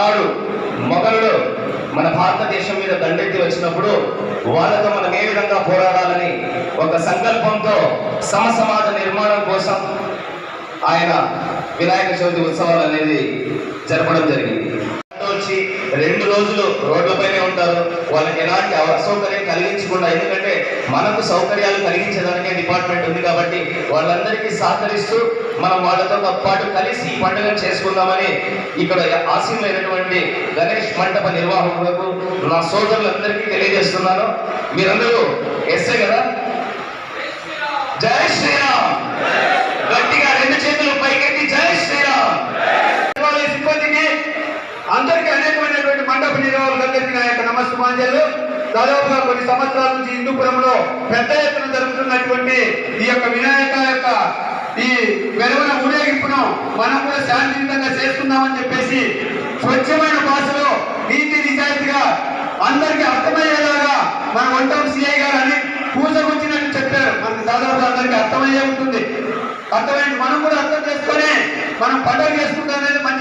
ఆనాడు మొఘలులు మన భారతదేశం మీద దండెత్తి వచ్చినప్పుడు వాళ్ళతో మనం ఏ విధంగా పోరాడాలని ఒక సంకల్పంతో సమసమాజ నిర్మాణం కోసం ఆయన వినాయక చవితి ఉత్సవాలు అనేది జరపడం జరిగింది. వాళ్ళకి ఎలాంటి అసౌకర్యం కలిగించకుండా ఎందుకంటే మనకు సౌకర్యాలు కలిగించేదానికే డిపార్ట్మెంట్ ఉంది కాబట్టి వాళ్ళందరికీ సహకరిస్తూ మనం వాళ్ళతో పాటు కలిసి ఈ పండుగ చేసుకుందామని ఇక్కడ ఆశీర్వైనటువంటి గణేష్ మండప నిర్వాహకులకు నా సోదరులందరికీ తెలియజేస్తున్నాను. మీరందరూ ఎస్ఏ కదా? జై శ్రీరామ్! గట్టిగా రెండు చేతులు పైకెత్తి జై శ్రీరామ్! సిబ్బందికి అందరికీ నిర్వాహకులందరికీ నా యొక్క నమస్సుమాంజలు. దాదాపుగా కొన్ని సంవత్సరాల నుంచి హిందూపురంలో పెద్ద ఎత్తున జరుగుతున్నటువంటి ఈ యొక్క వినాయక యొక్క ఈ వెలువన ఊరేగింపును మనం కూడా శాంతియుతంగా చేసుకుందామని చెప్పేసి స్వచ్ఛమైన భాషలో నీతి నిజాయితీగా అందరికీ అర్థమయ్యేలాగా మన వంటం సిఐ గారు అని పూజకొచ్చినట్టు చెప్పారు. మనకు దాదాపు అందరికీ అర్థమయ్యే ఉంటుంది. అర్థమైంది. మనం కూడా అర్థం చేసుకొని మనం పండుగ చేసుకుంటాం అనేది మంచి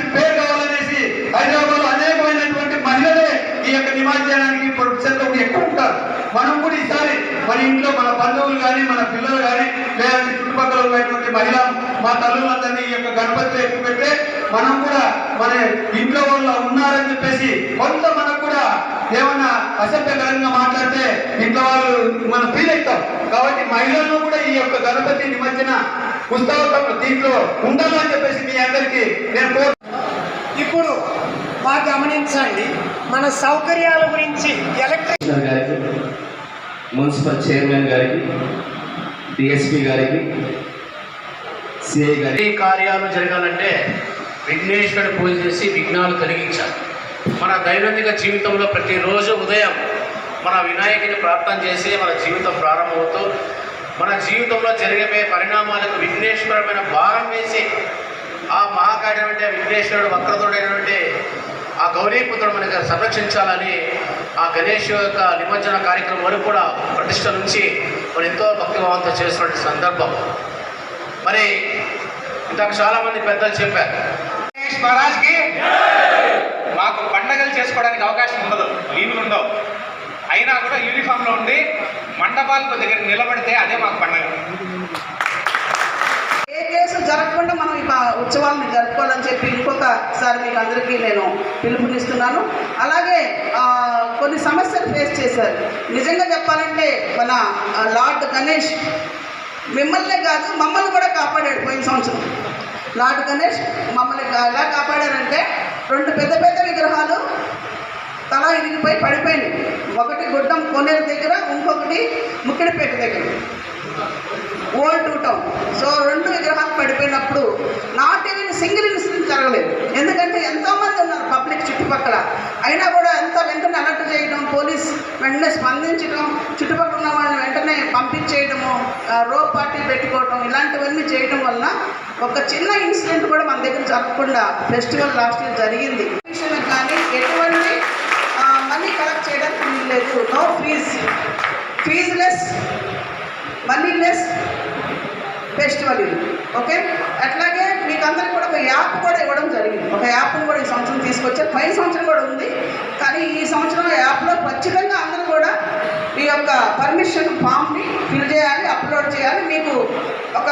మన ఇంట్లో మన బంధువులు కానీ మన పిల్లలు కానీ లేదంటే చుట్టుపక్కల ఉన్నటువంటి మహిళ మా తల్లులందరినీ ఈ యొక్క గణపతిలో ఎక్కువ పెడితే మనం కూడా మన ఇంట్లో వాళ్ళు ఉన్నారని చెప్పేసి కొంత మనకు కూడా ఏమన్నా అసభ్యకరంగా మాట్లాడితే ఇంట్లో వాళ్ళు మనం ఫీల్ అవుతాం. కాబట్టి మహిళలను కూడా ఈ యొక్క గణపతి నిమజ్జన ఉత్సవం దీంట్లో ఉండాలని చెప్పేసి మీ అందరికీ నేను కోరు ఇప్పుడు బాగా గమనించండి మన సౌకర్యాల గురించి ఎలక్ట్రిక్ మున్సిపల్ చైర్మన్ గారికి డిఎస్పి గారికి సిఐ గారికి. ఈ కార్యాలు జరగాలంటే విఘ్నేశ్వరుడు పూజ చేసి విఘ్నాలు తొలగించాలి మన దైనందిక జీవితంలో ప్రతిరోజు ఉదయం మన వినాయకుని ప్రార్థన చేసి మన జీవితం ప్రారంభమవుతూ మన జీవితంలో జరిగే పరిణామాలకు విఘ్నేశ్వరమైన భారం వేసి ఆ మహాకార్యం విఘ్నేశ్వరుడు వక్రతుడైనటువంటి ఆ గౌరీపుత్రుడు మనకి సంరక్షించాలని ఆ గణేష్ యొక్క నిమజ్జన కార్యక్రమం వరకు కూడా ప్రతిష్ట నుంచి మనం ఎంతో భక్తిభావంతో చేసినటువంటి సందర్భం. మరి ఇంతకు చాలా మంది పెద్దలు చెప్పారు. గణేష్ మాకు పండగలు చేసుకోవడానికి అవకాశం ఉండదు లీవులు ఉండవు. అయినా కూడా యూనిఫామ్లో ఉండి మండపాలకు దగ్గర నిలబడితే అదే మాకు పండగ ఏ కేసు జరగకుండా మనం ఈ మీరు జరుపుకోవాలని చెప్పి ఇంకొకసారి మీకు అందరికీ నేను పిలుపునిస్తున్నాను. అలాగే కొన్ని సమస్యలు ఫేస్ చేశారు. నిజంగా చెప్పాలంటే మన లార్డ్ గణేష్ మిమ్మల్నే కాదు మమ్మల్ని కూడా కాపాడాడు పోయిన సంవత్సరం. లార్డ్ గణేష్ మమ్మల్ని ఎలా కాపాడారంటే రెండు పెద్ద పెద్ద విగ్రహాలు తల ఇరిగిపోయి పడిపోయింది ఒకటి గుడ్డం కొనేరు దగ్గర ఇంకొకటి ముక్కిడిపేట దగ్గర. ఓల్డ్ టూ టౌన్ సో రెండు విగ్రహాలు పడిపోయినప్పుడు నా అయినా కూడా ఎంత వెంటనే అలర్ట్ చేయడం పోలీస్ వెంటనే స్పందించడం చుట్టుపక్కల ఉన్న వాళ్ళని వెంటనే పంపించేయడము రో పార్టీ పెట్టుకోవడం ఇలాంటివన్నీ చేయడం వలన ఒక చిన్న ఇన్సిడెంట్ కూడా మన దగ్గర జరగకుండా ఫెస్టివల్ లాస్ట్ ఇయర్ జరిగింది. కానీ ఎటువంటి మనీ కలెక్ట్ చేయడానికి లేదు. No fees feeless moneyless festival ఇది. ఓకే అట్లాగే మీకు అందరికి కూడా ఒక యాప్ కూడా ఇవ్వడం జరిగింది. ఒక యాప్ కూడా ఈ సంవత్సరం తీసుకొచ్చారు పై సంవత్సరం కూడా ఉంది. కానీ ఈ సంవత్సరం యాప్లో ఖచ్చితంగా అందరూ కూడా ఈ యొక్క పర్మిషన్ ఫామ్ని ఫిల్ చేయాలి అప్లోడ్ చేయాలి. మీకు ఒక